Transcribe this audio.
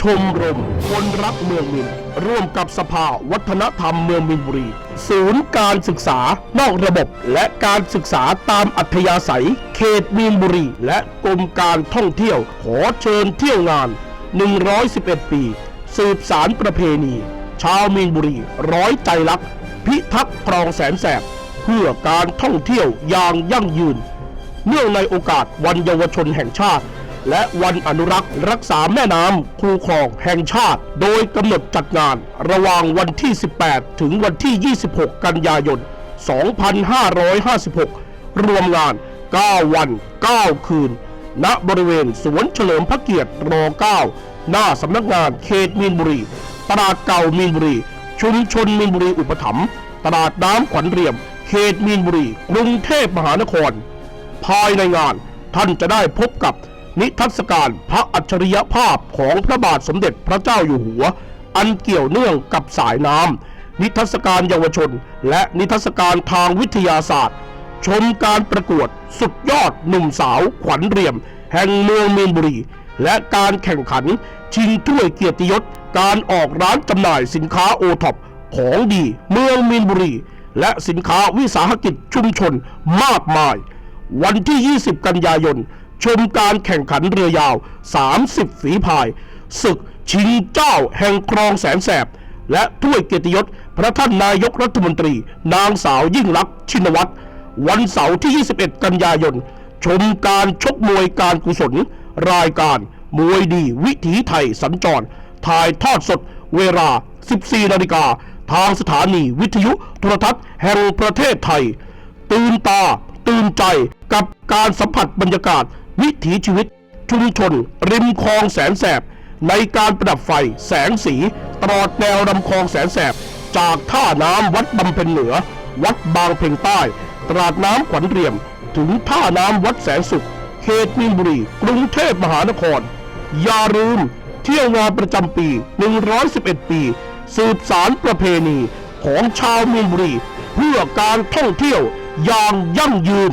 ชมรมคนรักเมืองมิน ร่วมกับสภาวัฒนธรรมเมืองมินบุรี ศูนย์การศึกษานอกระบบและการศึกษาตามอัธยาศัย เขตมีนบุรี และกรมการท่องเที่ยว ขอเชิญเที่ยวงาน 111 ปี สืบสารประเพณี ชาวมีนบุรี ร้อยใจรัก พิทักษ์คลองแสนแสบ เพื่อการท่องเที่ยวอย่างยั่งยืน เนื่องในโอกาสวันเยาวชนแห่งชาติ และวันอนุรักษ์รักษาแม่น้ำคูคลองแห่งชาติ โดยกำหนดจัดงานระหว่างวันที่ 18 ถึงวันที่ 26 กันยายน 2556 รวมงาน 9 วัน 9 คืน ณบริเวณสวนเฉลิมพระเกียรติร9หน้าสำนักงานเขตมีนบุรี ตลาดเก่ามีนบุรี ชุมชนมีนบุรีอุปถัมภ์ตลาดน้ำขวัญเรียม เขตมีนบุรี กรุงเทพมหานคร ภายในงานท่านจะได้พบกับ นิทรรศการพระอัจฉริยภาพของพระบาทสมเด็จพระเจ้าอยู่หัว อันเกี่ยวเนื่องกับสายน้ำนิทรรศการเยาวชน และนิทรรศการทางวิทยาศาสตร์ ชมการประกวดสุดยอดหนุ่มสาวขวัญเรียม แห่งเมืองมีนบุรี และการแข่งขันชิงถ้วยเกียรติยศ การออกร้านจำหน่ายสินค้าโอท็อปของดีเมืองมีนบุรี และสินค้าวิสาหกิจชุมชนมากมาย วันที่ 20 กันยายน ชมการแข่งขันเรือยาว 30 ฝีพาย ศึกชิงเจ้าแห่งครองแสนแสบ และถ้วยเกียรติยศพระท่านนายกรัฐมนตรี นางสาวยิ่งลักษณ์ชินวัตร วันเสาร์ที่ 21 กันยายน ชมการชกมวยการกุศล รายการมวยดีวิถีไทยสัญจร ถ่ายทอดสดเวลา 14 นาฬิกา ทางสถานีวิทยุโทรทัศน์แห่งประเทศไทย ตื่นตา ตื่นใจกับการสัมผัสบรรยากาศ วิถีชีวิต ชุมชน ริมคลองแสนแสบ ในการประดับไฟแสงสี ตลอดแนวลำคลองแสนแสบ จากท่าน้ำวัดบำเพ็ญเหนือ วัดบางเพ็งใต้ ตลาดน้ำขวัญเรียม ถึงท่าน้ำวัดแสนสุข เขตมีนบุรี กรุงเทพมหานคร อย่าลืมเที่ยวงานประจำปี 111 ปี สืบสารประเพณีของชาวมีนบุรี เพื่อการท่องเที่ยวอย่างยั่งยืน